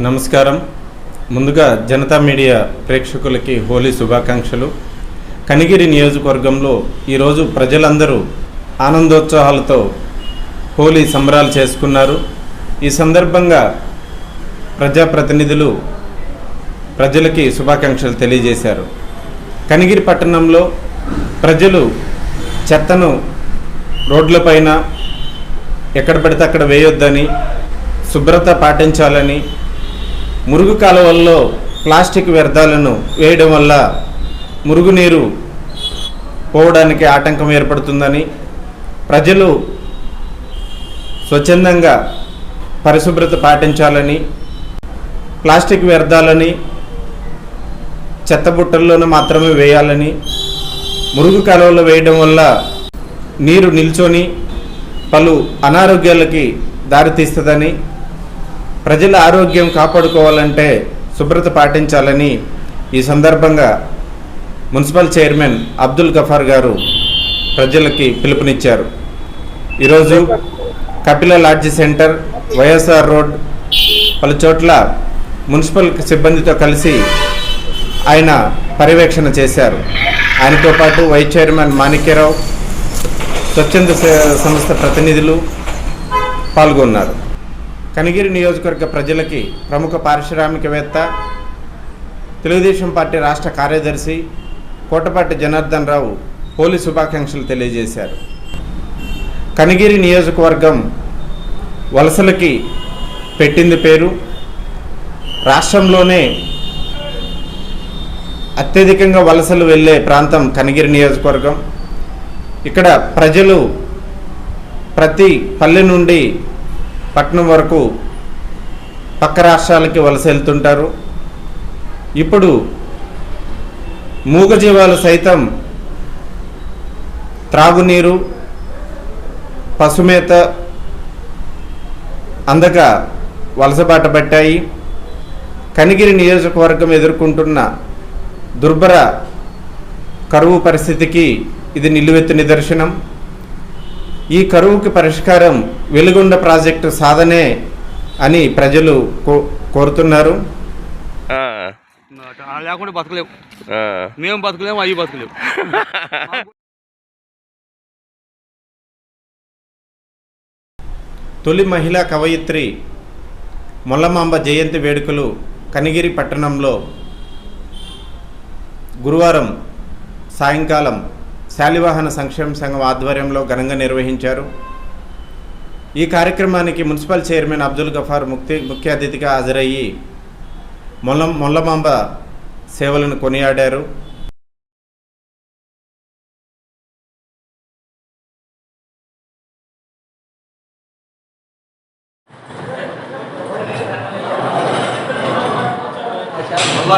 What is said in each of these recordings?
నమస్కారం. ముందుగా జనతా మీడియా ప్రేక్షకులకి హోలీ శుభాకాంక్షలు. కనిగిరి నియోజకవర్గంలో ఈరోజు ప్రజలందరూ ఆనందోత్సాహాలతో హోలీ సంబరాలు చేసుకున్నారు. ఈ సందర్భంగా ప్రజాప్రతినిధులు ప్రజలకి శుభాకాంక్షలు తెలియజేశారు. కనిగిరి పట్టణంలో ప్రజలు చెత్తను రోడ్లపైన ఎక్కడ పడితే అక్కడ వేయొద్దని శుభ్రత పాటించాలని మురుగు కాలువల్లో ప్లాస్టిక్ వ్యర్థాలను వేయడం వల్ల మురుగునీరు పోవడానికి ఆటంకం ఏర్పడుతుందని ప్రజలు స్వచ్ఛందంగా పరిశుభ్రత పాటించాలని ప్లాస్టిక్ వ్యర్థాలని చెత్తబుట్టల్లోనూ మాత్రమే వేయాలని మురుగు కాలువలో వేయడం వల్ల నీరు నిల్చొని పలు అనారోగ్యాలకి దారితీస్తుందని ప్రజల ఆరోగ్యం కాపాడుకోవాలంటే శుభ్రత పాటించాలని ఈ సందర్భంగా మున్సిపల్ చైర్మన్ అబ్దుల్ గఫార్ గారు ప్రజలకి పిలుపునిచ్చారు. ఈరోజు Kapila lodge center YSR road పలు చోట్ల మున్సిపల్ సిబ్బందితో కలిసి ఆయన పర్యవేక్షణ చేశారు. ఆయనతో పాటు వైస్ చైర్మన్ మాణిక్యరావు స్వచ్ఛంద సంస్థ ప్రతినిధులు పాల్గొన్నారు. కనిగిరి నియోజకవర్గ ప్రజలకి ప్రముఖ పారిశ్రామికవేత్త తెలుగుదేశం పార్టీ రాష్ట్ర కార్యదర్శి కోటపాటి జనార్దన్ రావు హోలీ శుభాకాంక్షలు తెలియజేశారు. కనిగిరి నియోజకవర్గం వలసలకి పెట్టింది పేరు. రాష్ట్రంలోనే అత్యధికంగా వలసలు వెళ్ళే ప్రాంతం కనిగిరి నియోజకవర్గం. ఇక్కడ ప్రజలు ప్రతి పల్లె నుండి పట్నం వరకు పక్క రాష్ట్రాలకి వలస వెళ్తుంటారు. ఇప్పుడు మూగజీవాలు సైతం త్రాగునీరు పశుమేత అందక వలసబాట పట్టాయి. కనిగిరి నియోజకవర్గం ఎదుర్కొంటున్న దుర్భర కరువు పరిస్థితికి ఇది నిలువెత్తు నిదర్శనం. ఈ కరువుకి పరిష్కారం వెలుగొండ ప్రాజెక్టు సాధనే అని ప్రజలు కో- కోరుతున్నారు. లేకుండా బతకలేము. ఆ. మేము బతకలేము అవి బతకలేము. తొలి మహిళా కవయిత్రి మొల్లమాంబ జయంతి వేడుకలు కనిగిరి పట్టణంలో గురువారం సాయంకాలం శాలివాహన సంక్షేమ సంఘం ఆధ్వర్యంలో ఘనంగా నిర్వహించారు. ఈ కార్యక్రమానికి మున్సిపల్ చైర్మన్ అబ్దుల్ గఫార్ ముక్తి ముఖ్య అతిథిగా హాజరయ్యి మొల్ల మొల్లమాంబ సేవలను కొనియాడారు.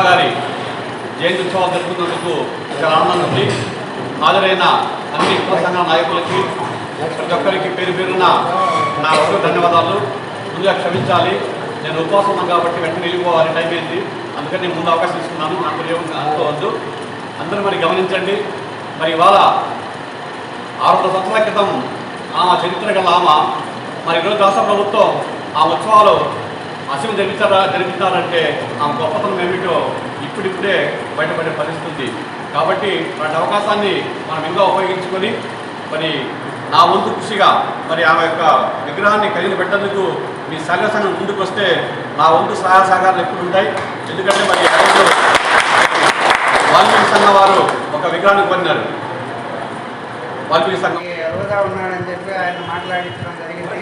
గారి జయంతి ఉత్సవాలు జరుపుకున్నందుకు చాలా ఆనందం. ఉంది హాజరైన అన్ని యువ సంఘ నాయకులకి ప్రతి ఒక్కరికి పేరు పేరున నా ఒక్క ధన్యవాదాలు. ముందుగా క్షమించాలి. నేను ఉపవాసం ఉన్నాను కాబట్టి వెంటనే వెళ్ళిపోవాలి. టైం అయింది. అందుకని నేను ముందు అవకాశం ఇస్తున్నాను నాకు ఏమి అనుకోవద్దు అందరూ మరి గమనించండి. మరి ఇవాళ ఆరు వందల సంవత్సరాల క్రితం ఆమె చరిత్ర గల ఆమె మరి ఈరోజు రాష్ట్ర ప్రభుత్వం ఆ ఉత్సవాలు అసలు జరిపించారా జరిపించారంటే ఆ గొప్పతనం ఏమిటో ఇప్పుడిప్పుడే బయటపడే పరిస్థితి. కాబట్టి వాటి అవకాశాన్ని మనం ఇంకా ఉపయోగించుకొని మరి నా వంతు కృషిగా మరి ఆమె యొక్క విగ్రహాన్ని కలిగి పెట్టేందుకు మీ సంఘ సంఘం ముందుకు వస్తే నా వంతు సహాయ సహకారాలు ఎప్పుడు ఉంటాయి. ఎందుకంటే మరి వాల్మీకి సంఘం వారు ఒక విగ్రహాన్ని కొన్నారు. వాల్మీకి సంఘం ఎవరుగా ఉన్నాడని చెప్పి ఆయన మాట్లాడించడం జరిగింది.